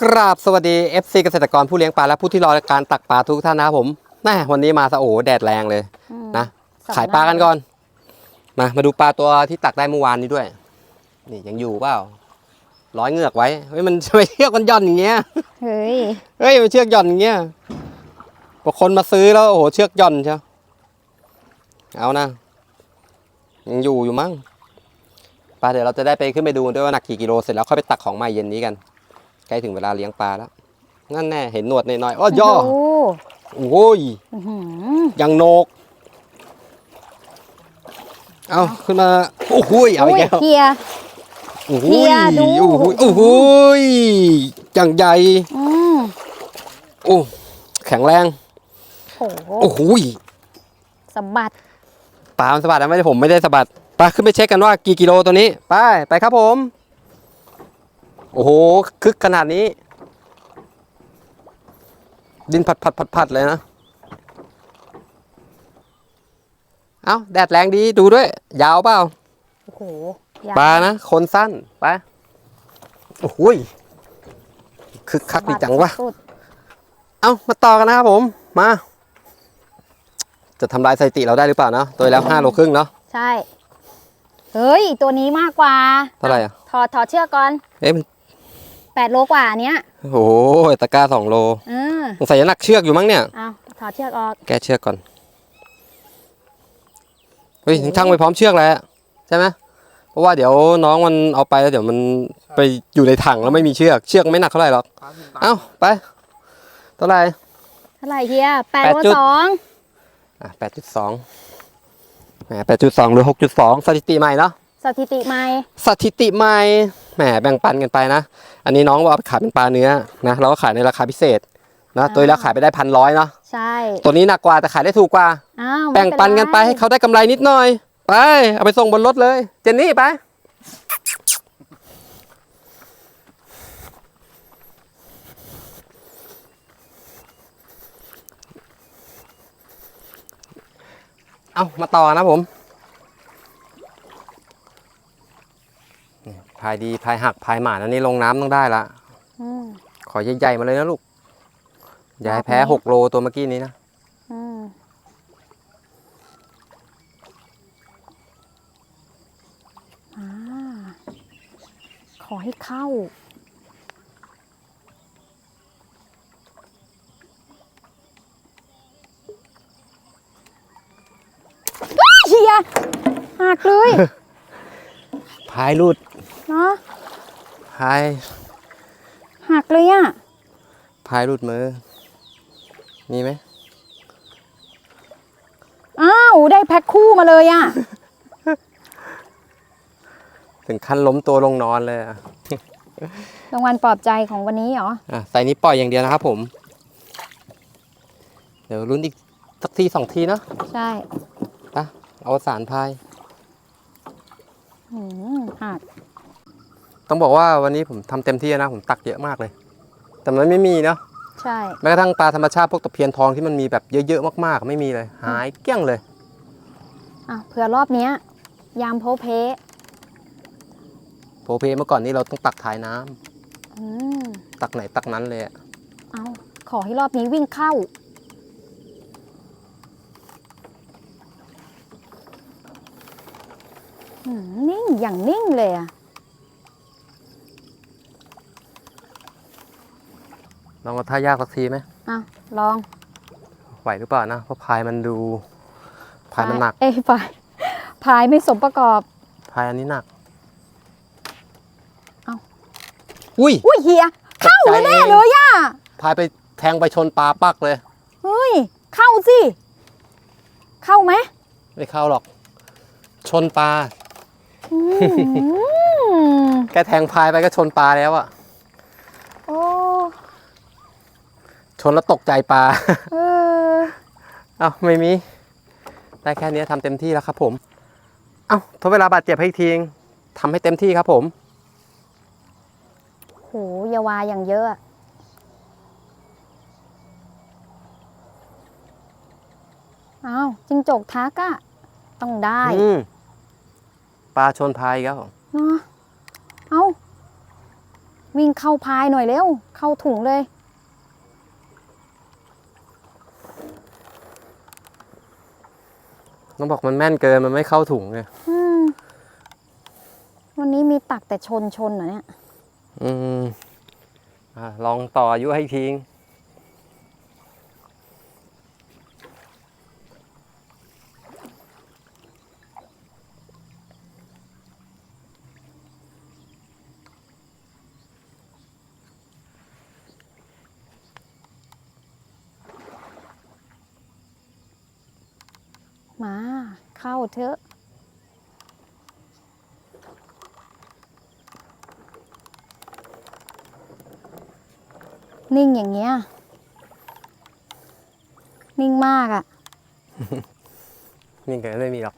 กราบสวัสดี FC เกษตรกรผู้เลี้ยงปลาและผู้ที่รอการตักปลาทุกท่านนะครับผมแม่วันนี้มาซะโอ้โหแดดแรงเลยอืมนะสองขายปลากันก่อนมามาดูปลาตัวที่ตักได้เมื่อวานนี้ด้วย นี่ยังอยู่เปล่าร้อยเหงือกไว้เฮ้ยมัน ทำไมเชือกมันหย่อนอย่างเงี้ยเฮ้ย เฮ้ยมันเชือกหย่อนอย่างเงี้ยพอคนมาซื้อแล้วโอ้โหเชือกหย่อนเชียวเอานะยังอยู่อยู่มั้งปลาเดี๋ยวเราจะได้ไปขึ้นไปดูด้วยว่าหนักกี่กิโลเสร็จแล้วค่อยไปตักของใหม่เย็นนี้กันใก ล้ถึงเวลาเลี้ยงปลาแล้วนั่นแน่เห็นหนวดหน่อยๆอ้อย่อโอ้โอ้ยอื้อหือยังโหนก เอาขึ้นมาโอ้โหยเอาอีกแล้วเฮียโอ้โหเฮียยดูโอ้โหยโอ้โหยจังใหญ่อืมโอ้แข็งแรงโอ้โหโอ้โหยสะบัดปลามันสะบัดนะไม่ได้ผมไม่ได้สะบัดไปขึ้นไปเช็คกันว่ากี่กิโลตัวนี้ ไป ไปครับผม โอ้โห คึกขนาดนี้ ดินผัดผัดผัดผัดเลยนะ เอาแดดแรงดีดูด้วย ยาวเปล่า โอ้โหยาวปลานะ คนสั้นไปโอ้โหยคึกคักดีจังวะสุดเอามาต่อกันนะครับผม มา จะทำลายสถิติเราได้หรือเปล่านะ ตัวแล้วห้าโลครึ่งเนาะ ใช่ เฮ้ย ตัวนี้มากกว่า เท่าไหร่อะ ถอดถอดเชือกก่อน เอ๊ะมัน แปดโลกว่าอันเนี้ยโอ้โหตะกร้าสองโลเออสงสัยจะหนักเชือกอยู่มั้งเนี่ย เอาถอดเชือกออก แก้เชือกก่อน เฮ้ยช่างไปพร้อมเชือกแล้วใช่ไหมเพราะว่าเดี๋ยวน้องมันเอาไปแล้วเดี๋ยวมันไปอยู่ในถังแล้วไม่มีเชือก เชือกไม่หนักเท่าไหร่หรอก เอ้าไปเท่าไหร่เท่าไหร่เฮียแปดแปดโลจุดสองอะแปดจุดสองแหมแปดจุดสองหรือหกจุดสองสถิติใหม่เนาะสถิติใหม่ สถิติใหม่ แหมแบ่งปันกันไปนะ อันนี้น้องว่าเอาไปขายเป็นปลาเนื้อนะเราก็ขายในราคาพิเศษนะตัวแล้วขายไปได้พันร้อยเนาะใช่ ตัวนี้หนักกว่าแต่ขายได้ถูกกว่าอ้าวไม่แบ่งปันกันไปรให้เขาได้กำไรนิดหน่อย ไปเอาไปส่งบนรถเลย เจนนี่ไปเอามาต่อนะผม พายดีพายหักพายหมาอันนี้ลงน้ำต้องได้ละอืมขอใหญ่ๆมาเลยนะลูก อย่าให้แพ้รอบนี้หกโลตัวเมื่อกี้นี้นะอืมอ่าขอให้เข้า เฮียหักเลย พายรูดเนาะพายหักเลยอะพายรูดมือ มีไหมอ้าวได้แพ็คคู่มาเลยอะ ถึงขั้นล้มตัวลงนอนเลยอะรางวัลปลอบใจของวันนี้เหรออะใส่นี้ปล่อยอย่างเดียวนะครับผม เดี๋ยวลุ้นอีกสักทีสองทีเนาะใช่ ไปเอาสารพายอืม หักต้องบอกว่าวันนี้ผมทำเต็มที่นะ ผมตักเยอะมากเลย แต่มันไม่มีเนาะใช่แม้กระทั่งปลาธรรมชาติพวกตะเพียนทองที่มันมีแบบเยอะๆมากๆ ไม่มีเลย หายเกลี้ยงเลยอะเผื่อรอบเนี้ย ยามโพเพโพเพเมื่อก่อนนี้เราต้องตักท้ายน้ำอืมตักไหนตักนั้นเลยอะเอาขอให้รอบนี้วิ่งเข้า อืม นิ่งอย่างนิ่งเลยอะลองเอาท่ายากสักทีไหมอะลองไหวหรือเปล่านะ เพราะพายมันดูพายมันหนัก เอ้ยพายพายไม่สมประกอบ พายอันนี้หนัก เอ้าอุ้ย อุ้ยเฮีย เข้าตกใจแน่เองๆเลยอะพายไปแทงไปชนปลาปักเลย เฮ้ย เข้าสิ เข้าไหม ไม่เข้าหรอก ชนปลาอืม แกแทงพายไปก็ชนปลาแล้วอะโอ้ชนแล้วตกใจปลาเออเอ้าไม่มี ได้แค่นี้ทำเต็มที่แล้วครับผม เอ้าทดเวลาบาดเจ็บให้อีกทีนึงทำให้เต็มที่ครับผม โหอยาวาอย่างเยอะอะอ้าวจิงจกทักอะต้องได้อืม ปลาชนพายอีกแล้วเนาะเอาวิ่งเข้าพายหน่อยเร็ว เข้าถุงเลย ต้องบอกมันแม่นเกินมันไม่เข้าถุงเลยอืมวันนี้มีตักแต่ชนชนเหรอเนี่ย อืมอะลองต่ออายุให้อีกทีง มา เข้าเถอะ นิ่งอย่างเงี้ย นิ่งมากอะ่ะนี่ไงไม่มีหรอก